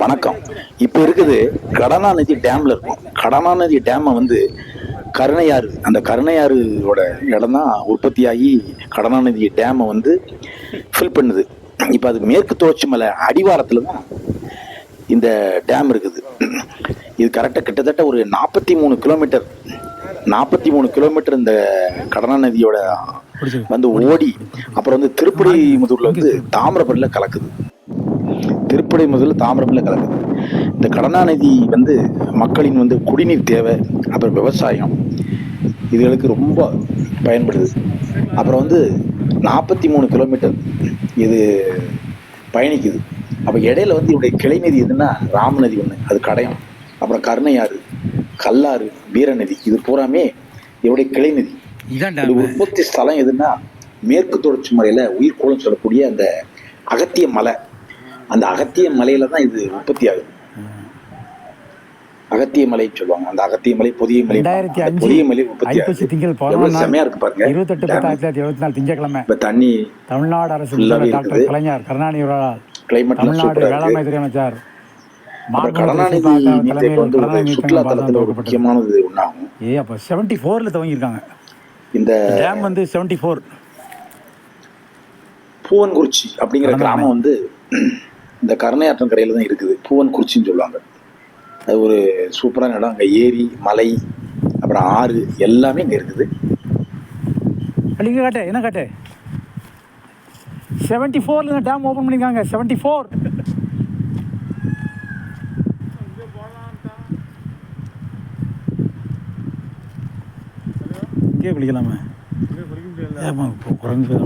வணக்கம். இப்போ இருக்குது கடனாநதி டேம்ல இருக்கும். கடனாநதி டேமை வந்து கருணையாறு அந்த கருணையாறுவோட இடம் தான் உற்பத்தியாகி கடனாநதி டேமை வந்து ஃபில் பண்ணுது. இப்போ அது மேற்கு தொடர்ச்சி மலை அடிவாரத்தில் தான் இந்த டேம் இருக்குது. இது கரெக்டாக கிட்டத்தட்ட ஒரு நாற்பத்தி மூணு கிலோமீட்டர் நாற்பத்தி மூணு கிலோமீட்டர் இந்த கடனா நதியோட வந்து ஓடி அப்புறம் வந்து திருப்படி முதல்ல வந்து தாமிரபரணியில் கலக்குது. திருப்படை முதல்ல தாமிரபரணியில் கலக்குது. இந்த கடனா நதி வந்து மக்களின் வந்து குடிநீர் தேவை அப்புறம் விவசாயம் இதுகளுக்கு ரொம்ப பயன்படுது. அப்புறம் வந்து நாற்பத்தி மூணு கிலோமீட்டர் இது பயணிக்குது. அப்போ இடையில வந்து இவருடைய கிளை நதி எதுன்னா ராமநதி ஒன்று அது கடையம். அப்புறம் கருணையாறு கல்லாறு வீரநதி இது பூராமே இவருடைய கிளை நதி. இது உற்பத்தி ஸ்தலம் எதுன்னா மேற்கு தொடர்ச்சி மலையில உயிர்கோளம் சொல்லக்கூடிய அந்த அகத்திய மலை. அந்த அகத்திய மலையில தான் இது உற்பத்தி ஆகுது அகத்திய மலைன்னு சொல்லுவாங்க. அந்த அகத்திய மலை புதிய மலை ரெண்டாயிரத்தி அஞ்சு புதிய மலை ஐப்பசி திங்கள் செமையா இருக்கு பாருங்க. இருபத்தெட்டு பத்து ஆயிரத்தி தொள்ளாயிரத்தி எழுபத்தி நாலு திங்கட்கிழமை. இப்ப தண்ணி தமிழ்நாடு அரசு டாக்டர். கலைஞர் கருணாநிதி கிளைமேட் தமிழ்நாடு வேளாண்மை துறை அமைச்சர் அப்புறம் மாண்புமிகு கடனாநிதி சுற்றுலா நீர்த்தேக்கம் வந்து ஒரு தலைமையில் சுற்றுலா கடனாநிதி தலத்துல ஒரு துவக்கப்பட்டது. முக்கியமானது ஒன்றாகும் ஏ அப்போ செவன்டி ஃபோரில் துவங்கியிருக்காங்க. இந்த டேம் வந்து செவன்டி ஃபோர் பூவன்குறிச்சி அப்படிங்கிற. கிராமம் வந்து இந்த கருணையாற்றம் கடையில் தான் இருக்குது. பூவன்குறிச்சின்னு சொல்லுவாங்க. அது ஒரு சூப்பரான இடம் அங்கே ஏரி மலை அப்புறம் ஆறு எல்லாமே இங்கே இருக்குது. இங்கே காட்டு. என்ன காட்டு? செவன்டி ஃபோரில் டேம் ஓப்பன் பண்ணியிருக்காங்க செவன்டி ஃபோர் இங்கே குளிக்கலாமா. குறைஞ்சு